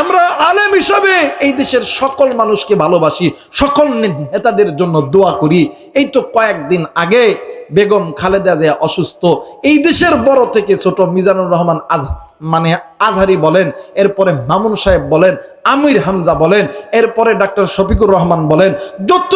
আমরা আলেম হিসাবে এই দেশের সকল মানুষকে ভালোবাসি, সকল নেতাদের জন্য দোয়া করি। এই তো কয়েকদিন আগে বেগম খালেদা জিয়া অসুস্থ। এই দেশের বড় থেকে ছোট মিজানুর রহমান আজ মানে আজহারি বলেন, এরপরে মামুন সাহেব বলেন, আমির হামজা বলেন, এরপরে ডাক্তার শফিকুর রহমান বলেন, যত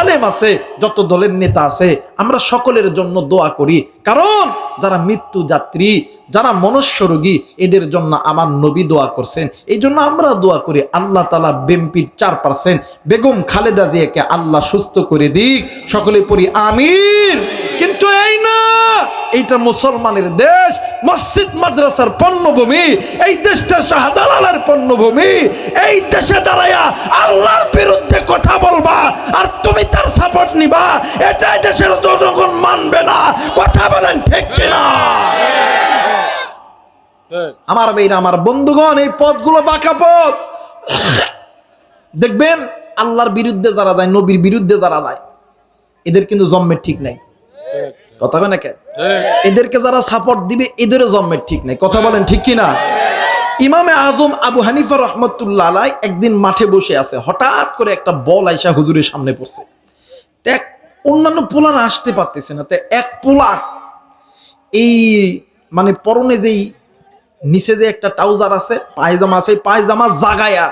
আলেম আছে, যত দলের নেতা আছে, আমরা সকলের জন্য দোয়া করি। কারণ যারা মৃত্যু যাত্রী যারা মনুষ্য রোগী, এদের জন্য আমার নবী দোয়া করছেন। এই জন্য আমরা দোয়া করি, আল্লাহ তালা বেম্পির চার পার্সেন্ট বেগম খালেদা জিয়াকে আল্লাহ সুস্থ করে দিক, সকলে পড়ি আমির কিন্তু এই না, এইটা মুসলমানের দেশ, মসজিদ, মাদ্রাসার পণ্যভূমি, এই দেশটা শাহজালালের পণ্যভূমি, এই দেশে দাঁড়াইয়া আল্লাহর বিরুদ্ধে কথা বলবা আর তুমি তার সাপোর্ট নিবা, এটাই দেশের জনগণ মানবে না। কথা বলেন ঠিক কিনা? আমার মেয়েরা, আমার বন্ধুগণ, এই পথগুলো বাঁকা পথ। দেখবেন, আল্লাহর বিরুদ্ধে যারা যায়, নবীর বিরুদ্ধে যারা যায়, এদের কিন্তু জন্মের ঠিক নাই। কথা বলে কেন এদেরকে যারা সাপোর্ট দিবে, এদেরও জন্মের ঠিক নাই। কথা বলেন ঠিক কিনা? ইমামে আজম আবু হানিফা রহমতুল্লাহ একদিন মাঠে বসে আছে, হঠাৎ করে একটা বল আইসা হুজুরের সামনে পড়ছে। এক অন্যান্য পোলার আসতে পারতেছে না। তো এক পোলা, এই মানে পরনে যেই নিচে যে একটা ট্রাউজার আছে পায়জামা আছে পায়জামা জাগায়া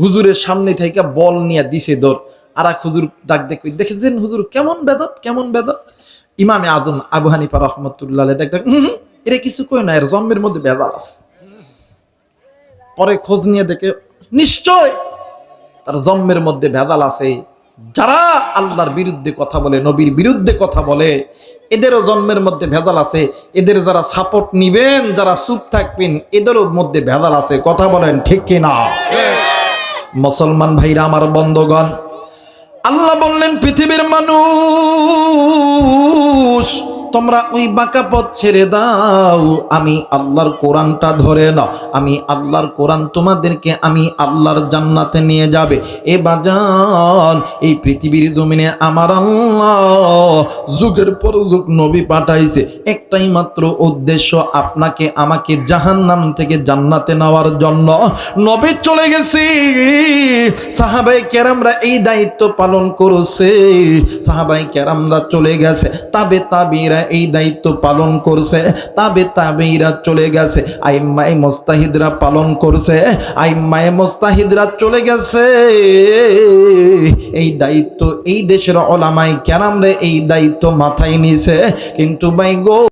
হুজুরের সামনে থেকে বল নিয়ে দিছে দৌড়। আর এক হুজুর ডাক দেখে দেখেছেন হুজুর কেমন বেদব কেমন বেদব? ইমামে আদম আবু হানিফা রহমতুল্লাহ ডাক দেখ "হুম, হুম, এরা কিছু কই না এর জন্মের মধ্যে ভেজাল আছে। পরে খোঁজ নিয়ে দেখে নিশ্চয় তার জন্মের মধ্যে ভেজাল আছে। যারা আল্লাহর বিরুদ্ধে কথা বলে, নবীর বিরুদ্ধে কথা বলে, এদেরও জন্মের মধ্যে ভেজাল আছে। এদের যারা সাপোর্ট নিবেন, যারা চুপ থাকবেন, এদেরও মধ্যে ভেজাল আছে। কথা বলেন ঠিক কিনা? মুসলমান ভাইরা, আমার বন্ধগণ, আল্লাহ বললেন, পৃথিবীর মানুষ তোমরা ওই বাঁকা পথ ছেড়ে দাও। আমি আল্লাহর কোরআনটা ধরে নাও। আমি আল্লাহর কোরআন তোমাদেরকে আমি আল্লাহর জান্নাতে নিয়ে যাবে। এ বাজান, এই পৃথিবীর জমিনে আমার আল্লাহ যুগের পর যুগ নবী পাঠাইছে। একটাই মাত্র উদ্দেশ্য, আপনাকে আমাকে জাহান্নাম থেকে জান্নাতে নেওয়ার জন্য। নবী চলে গেছি। সাহাবাই কেরামরা এই দায়িত্ব পালন করছে। সাহাবাই কেরামরা চলে গেছে। তাবে তাবিরা এই দায়িত্ব পালন করছে। তাবে তাবেইরা চলে গেছে। আইম্মাই মোস্তাহিদরা পালন করছে। আইম্মাই মোস্তাহিদরা চলে গেছে। এই দায়িত্ব এই দেশের ওলামাই আমরা এই দায়িত্ব মাথায় নিছে। কিন্তু ভাই গো